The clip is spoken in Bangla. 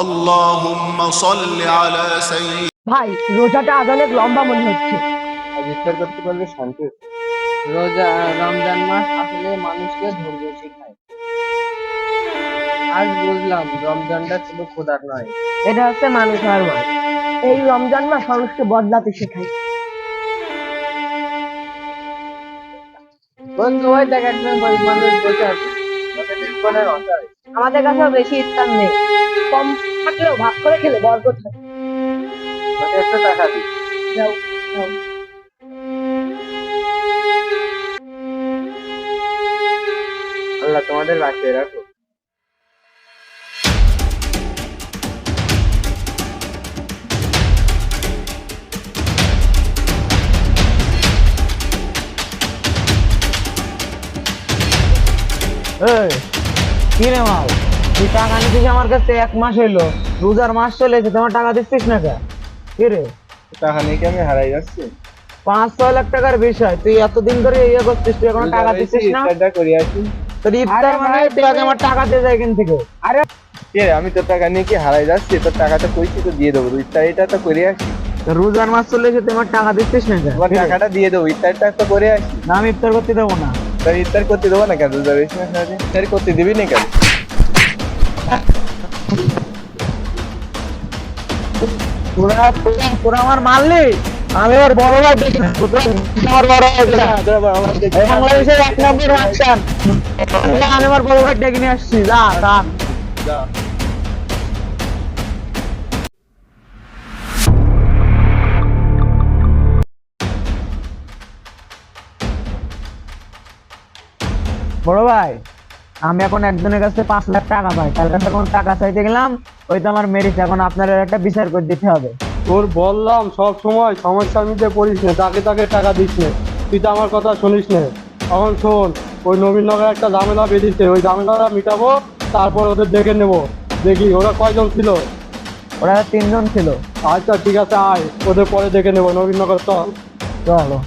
আল্লাহুম্মা সাল্লি আলা সাইয়্যিদ ভাই রোজাটা আজ অনেক লম্বা মনে হচ্ছে। আজ ইফতার করতে পারলে শান্তি রোজা রমজান মাস আসলে মানুষকে ধৈর্য শেখায়। আজ বুঝলাম রমজানটা শুধু খোদার নয়। এটা হচ্ছে মানুষের মাস। এই রমজান মাস মানুষকে বদলাতে শেখায়। বন্ধু হয় দেখ মানুষ বসে আছে। আমাদের কাছে বেশি ইফতার নেই। কম থাকলেও ভাগ করে খেলে বরকত হয় একটা টাকা দিই। যাও, যাও। আল্লাহ তোমাদের বাঁচিয়ে রাখো এই কি রে মাল? তুই টাকা নিছিস আমার কাছে এক মাস হইল। রোজার মাস চলেছে তোমার টাকা দিচ্ছিস না কে কি রে? টাকা নিয়ে কি আমি হারাই যাচ্ছি? পাঁচ ছয় লাখ টাকার বিষয়। তুই এতদিন ধরে ইয়ে করছিস তুই এখনও টাকা দিচ্ছিস না? তোর ইফতার মানে ভাই, তুই আগে আমার টাকা দিয়ে যায় এখান থেকে। কে রে, আমি তোর টাকা নিয়ে কি হারাই যাচ্ছি? তোর টাকাটা কইছি তো দিয়ে দেবো। ইফতার এটা তো করে আসি। রোজার মাস চলেছে তুই আমার টাকা দিচ্ছিস না কে? তোমার টাকাটা দিয়ে দেবো ইফতারটা তো করে আসি। না আমি ইফতার করতে দেবো না। তোর ইফতার করতে দেবো না কেন? রোজা রয়েছে না সারাদিন? ইফতার করতে দিবি না কেন? আমার মারলি? আমি বড় ভাই দেখি আমার বড় ভাই বাংলাদেশের এক নম্বর আমি আমার বড় ভাই ডেকে নিয়ে আসছি। যা থাক বড় ভাই। আমি এখন একজনের কাছে পাঁচ লাখ টাকা পাই তার কাছে এখন টাকা চাইতে গেলাম ওই তো আমার মেরিস এখন আপনার একটা বিচার করে দিতে হবে। তোর বললাম সব সময় সমস্যা মিটে পড়িস না তাকে তাকে টাকা দিস না। তুই তো আমার কথা শুনিস না। এখন শোন ওই নবীনগরে একটা ঝামেলা বেরিয়েছে ওই ঝামেলাটা মিটাবো তারপর ওদের দেখে নেব। দেখি ওরা কয়জন ছিল? ওরা তিনজন ছিল। আচ্ছা ঠিক আছে আয়। ওদের পরে দেখে নেব। নবীনগর চল। চলো।